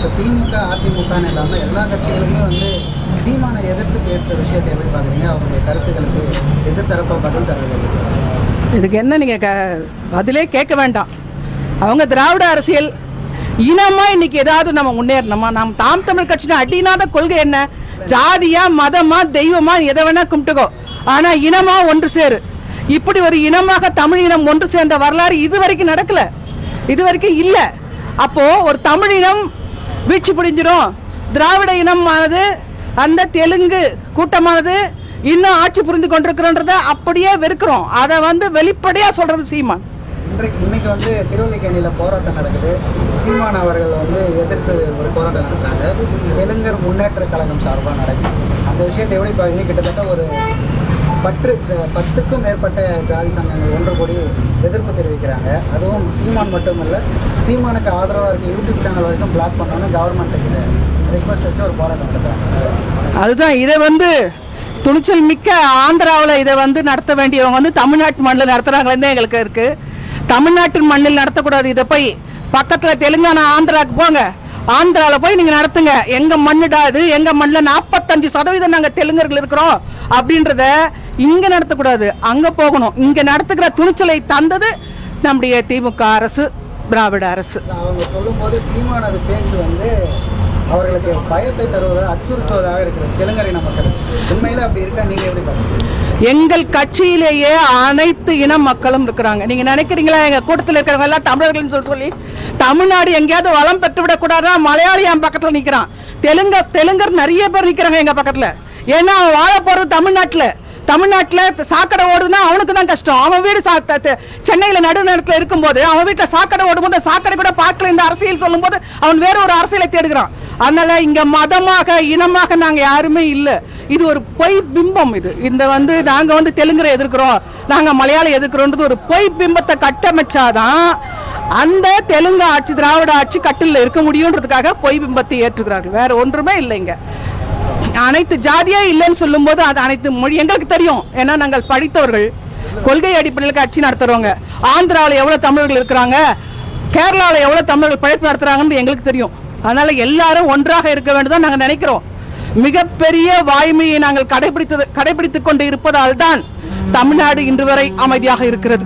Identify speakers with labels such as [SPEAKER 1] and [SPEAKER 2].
[SPEAKER 1] இப்போ திமுக அதிமுகன்னு இல்லாமல் எல்லா கட்சிகளுமே வந்து சீமானை எதிர்த்து பேசுகிற விஷயத்தை எப்படி பார்க்குறீங்க? அவருடைய கருத்துக்களுக்கு எதிர்த்தரப்பா பதில் தர்றது
[SPEAKER 2] இதுக்கு என்ன நீங்கள் க பதிலே கேட்க வேண்டாம். அவங்க திராவிட அரசியல் இனமாக இன்னைக்கு ஏதாவது நம்ம முன்னேறணுமா? நாம் தாம் தமிழ் கட்சினா அடிநாத கொள்கை என்ன? ஜாதியா மதமா தெய்வமா எதை வேணா கும்பிட்டுக்கோ. ஆனா இனமா ஒன்று சேரு. இப்படி ஒரு இனமாக தமிழ் இனம் ஒன்று சேர்ந்த வரலாறு இது வரைக்கும் நடக்கல. இது வரைக்கும் இல்லை. அப்போ ஒரு தமிழ் இனம் வீழ்ச்சி புரிஞ்சிடும். திராவிட இனமானது அந்த தெலுங்கு கூட்டமானது இன்னும் ஆட்சி புரிந்து கொண்டிருக்கிறோன்றத அப்படியே வெறுக்கிறோம். அதை வந்து வெளிப்படையாக சொல்றது சீமான்.
[SPEAKER 1] இன்றைக்கு இன்னைக்கு வந்து திருவல்லிக்கேணியில் போராட்டம் நடக்குது. சீமான் அவர்கள் வந்து எதிர்த்து ஒரு போராட்டம் நடத்துறாங்க. தெலுங்கர் முன்னேற்ற கழகம் சார்பாக நடக்குது. அந்த விஷயத்தை எப்படி பாருங்க கிட்டத்தட்ட ஒரு பற்று பத்துக்கும் மேற்பட்ட ஜாதி சங்கங்கள் ஒன்று கூடி எதிர்ப்பு தெரிவிக்கிறாங்க. அதுவும் சீமான் மட்டுமல்ல சீமானுக்கு ஆதரவாக இருக்க யூடியூப் சேனல் வரைக்கும் பிளாக் பண்ணணும்னு கவர்மெண்ட்டுக்கு ரிக்வஸ்ட் வச்சு ஒரு போராட்டம் நடத்துறாங்க.
[SPEAKER 2] அதுதான் இதை வந்து துணிச்சல் மிக்க ஆந்திராவில் இதை வந்து நடத்த வேண்டியவங்க வந்து தமிழ்நாட்டு மண்ணில் நடத்துறாங்களே எங்களுக்கு இருக்குது தமிழ்நாட்டு மண்ணில் நடத்தக்கூடாது. இதை போய் பக்கத்தில் தெலுங்கானா ஆந்திராவுக்கு போங்க. ஆந்திரால போய் நீங்க நடத்துங்க. எங்க மண்ணுடா இது? எங்க மண்ணில் நாற்பத்தஞ்சு சதவீதம் நாங்கள் தெலுங்கர்கள் இருக்கிறோம். அப்படின்றத இங்க நடத்தக்கூடாது. அங்க போகணும். இங்க நடத்துக்கிற துணிச்சலை தந்தது நம்முடைய திமுக அரசு திராவிட அரசு.
[SPEAKER 1] அவங்க சொல்லும்போது சீமானது பேச்சு வந்து அவர்களுக்கு பயத்தை தருவதாக அச்சுறுத்துவதாக இருக்கிறது. தெலுங்கரின மக்கள். உண்மையில அப்படி இருக்கா? நீங்க எப்படி பாருங்க
[SPEAKER 2] எங்கள் கட்சியிலேயே அனைத்து இன மக்களும் இருக்கிறாங்க. நீங்க நினைக்கிறீங்களா? எங்க கூட்டத்தில் இருக்கிறவங்க எல்லாம் தமிழர்கள்னு சொல்லி சொல்லி தமிழ்நாடு எங்கேயாவது வளம் பெற்று விடக்கூடாதுன்னா மலையாளி என் பக்கத்துல நிக்கிறான். தெலுங்க தெலுங்கர் நிறைய பேர் நிக்கிறாங்க எங்க பக்கத்துல. ஏன்னா அவன் வாழ போறது தமிழ்நாட்டுல. தமிழ்நாட்டில் சாக்கடை ஓடுதுன்னா அவனுக்கு தான் கஷ்டம். அவன் வீடு சா- சென்னையில் த- இருக்கும்போது அவன் வீட்டில் சாக்கடை ஓடும்போது சாக்கடை கூட பார்க்கல இந்த அரசியல் சொல்லும்போது அவன் வேற ஒரு அரசியலை தேடுகிறான். அதனால இங்க மதமாக இனமாக நாங்க யாருமே இல்லை. இது ஒரு பொய் பிம்பம் இது. இந்த வந்து நாங்க வந்து தெலுங்கரை எதிர்க்கிறோம் நாங்க மலையாளம் எதிர்க்கிறோன்றது ஒரு பொய் பிம்பத்தை கட்டமைச்சாதான் அந்த தெலுங்கு ஆட்சி திராவிட ஆட்சி கட்டில் இருக்க முடியுன்றதுக்காக பொய் பிம்பத்தை ஏற்றுக்கிறார்கள். வேற ஒன்றுமே இல்லைங்க அனைத்து ஜாதியே இல்லைன்னு சொல்லும்போது அது அனைத்து மொழி எங்களுக்கு தெரியும். ஏன்னா நாங்கள் படித்தவர்கள். கொள்கை அடிப்படையில் கட்சி நடத்துறவங்க. ஆந்திராவில் எவ்வளவு தமிழர்கள் இருக்கிறாங்க? கேரளாவில் எவ்வளவு தமிழர்கள் பழைப்பு நடத்துறாங்கன்னு எங்களுக்கு தெரியும். அதனால எல்லாரும் ஒன்றாக இருக்க வேண்டும் நாங்கள் நினைக்கிறோம். மிகப்பெரிய வாய்மையை நாங்கள் கடைபிடித்தது கடைபிடித்துக் கொண்டு இருப்பதால் தான் தமிழ்நாடு இன்று வரை அமைதியாக இருக்கிறது.